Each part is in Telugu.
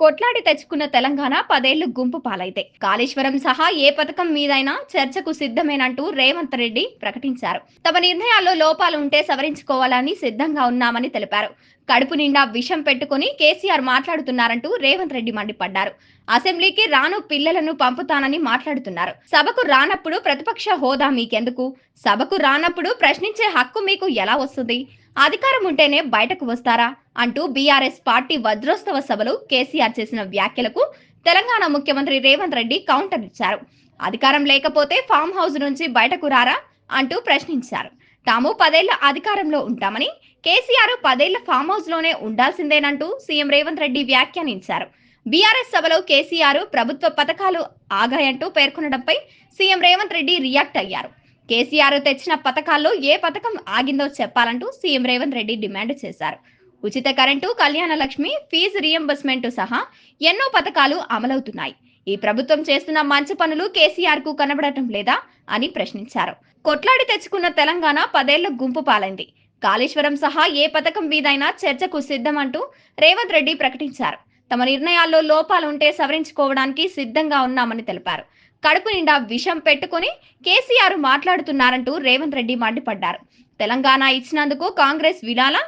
కొట్లాడి తెచ్చుకున్న తెలంగాణ పదేళ్ళు గుంపు పాలైతే. కాళేశ్వరం సహా ఏ పథకం మీదైనా చర్చకు సిద్ధమేనంటూ రేవంత్ రెడ్డి ప్రకటించారు. తమ నిర్ణయాల్లో లోపాలు ఉంటే సవరించుకోవాలని సిద్ధంగా ఉన్నామని తెలిపారు. కడుపు నిండా విషం పెట్టుకుని కేసీఆర్ మాట్లాడుతున్నారంటూ రేవంత్ రెడ్డి మండిపడ్డారు. అసెంబ్లీకి రాను పిల్లలను పంపుతానని మాట్లాడుతున్నారు. సభకు రానప్పుడు ప్రతిపక్ష హోదా మీకెందుకు? సభకు రానప్పుడు ప్రశ్నించే హక్కు మీకు ఎలా వస్తుంది? అధికారం ఉంటేనే బయటకు వస్తారా? అంటూ బీఆర్ఎస్ పార్టీ వజ్రోత్సవ సభలో కేసీఆర్ చేసిన వ్యాఖ్యలకు తెలంగాణ ముఖ్యమంత్రి రేవంత్ రెడ్డి కౌంటర్ ఇచ్చారు. అధికారం లేకపోతే ఫామ్ హౌస్ నుంచి బయటకు రారా అంటూ ప్రశ్నించారు. తాము పదేళ్ళ అధికారంలో ఉంటామని కేసీఆర్ పదేళ్ళ ఫామ్ హౌస్లోనే ఉండాల్సిందేనంటూ సీఎం రేవంత్ రెడ్డి వ్యాఖ్యానించారు. బీఆర్ఎస్ సభలో కేసీఆర్ ప్రభుత్వ పథకాలు ఆగాయంటూ పేర్కొనడంపై సీఎం రేవంత్ రెడ్డి రియాక్ట్ అయ్యారు. కేసీఆర్ తెచ్చిన పథకాల్లో ఏ పథకం ఆగిందో చెప్పాలంటూ సీఎం రేవంత్ రెడ్డి డిమాండ్ చేశారు. ఉచిత current Kalyana Lakshmi fee reimbursement సహా ఎన్నో పథకాలు అమలవుతున్నాయి. ఈ ప్రభుత్వం చేస్తున్న మంచి పనులు కేసీఆర్కు కనబడటం లేదా అని ప్రశ్నించారు. కొట్లాడి తెచ్చుకున్న తెలంగాణ పదేళ్ళ గుంపు పాలైంది. కాళేశ్వరం సహా ఏ పథకం మీదైనా చర్చకు సిద్ధమంటూ రేవంత్ రెడ్డి ప్రకటించారు. తమ నిర్ణయాల్లో లోపాలు ఉంటే సవరించుకోవడానికి సిద్ధంగా ఉన్నామని తెలిపారు. కడుపు నిండా విషం పెట్టుకుని కేసీఆర్ మాట్లాడుతున్నారంటూ రేవంత్ రెడ్డి మండిపడ్డారు. తెలంగాణ ఇచ్చినందుకు కాంగ్రెస్ వినాలా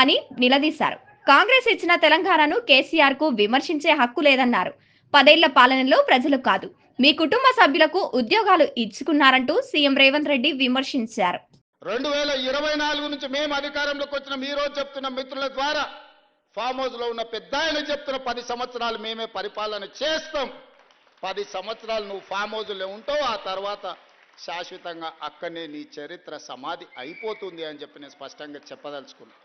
అని నిలదీశారు. కాంగ్రెస్ ఇచ్చిన తెలంగాణను కేసీఆర్కు విమర్శించే హక్కు లేదన్నారు. పదేళ్ళ పాలనలో ప్రజలు కాదు. మీ కుటుంబ సభ్యులకు ఉద్యోగాలు ఇచ్చుకున్నారంటూ సీఎం రేవంత్ రెడ్డి విమర్శించారు. రెండు వేల ఇరవై నాలుగు నుంచి మేము అధికారంలోకి వచ్చిన మీరు చెప్తున్న మిత్రుల ద్వారా ఫామ్ హౌస్లో ఉన్న పెద్ద ఆయన చెప్తున్న పది సంవత్సరాలు మేమే పరిపాలన చేస్తాం. పది సంవత్సరాలు నువ్వు ఫామ్ హౌస్లో ఉంటావు ఆ తర్వాత శాశ్వతంగా అక్కడనే నీ చరిత్ర సమాధి అయిపోతుంది అని చెప్పి నేను స్పష్టంగా చెప్పదలుచుకున్నాను